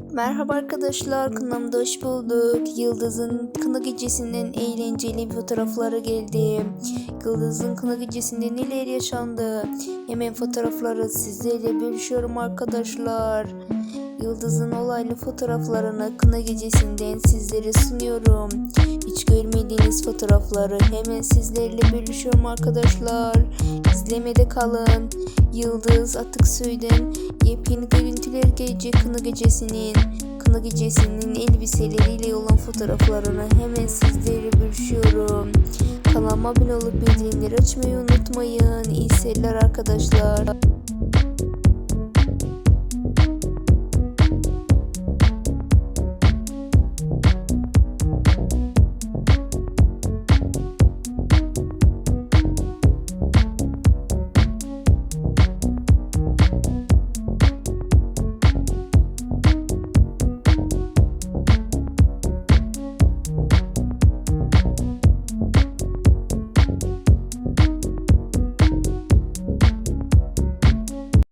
Merhaba arkadaşlar, kanalımda hoş bulduk. Yıldız'ın kına gecesinden eğlenceli fotoğrafları geldi. Yıldız'ın kına gecesinde neler yaşandı? Hemen fotoğrafları sizlerle bölüşüyorum arkadaşlar. Yıldız'ın olaylı fotoğraflarını kına gecesinden sizlere sunuyorum. Hiç görmediğiniz fotoğrafları hemen sizlerle bölüşüyorum arkadaşlar. İzlemede kalın. Yıldız Atıksoy'dan yepyeni görüntüler gelecek kına gecesinin. Kına gecesinin elbiseleriyle olan fotoğraflarını hemen sizlerle bölüşüyorum. Kanalıma abone olup bildirimleri açmayı unutmayın. İyi seyirler arkadaşlar.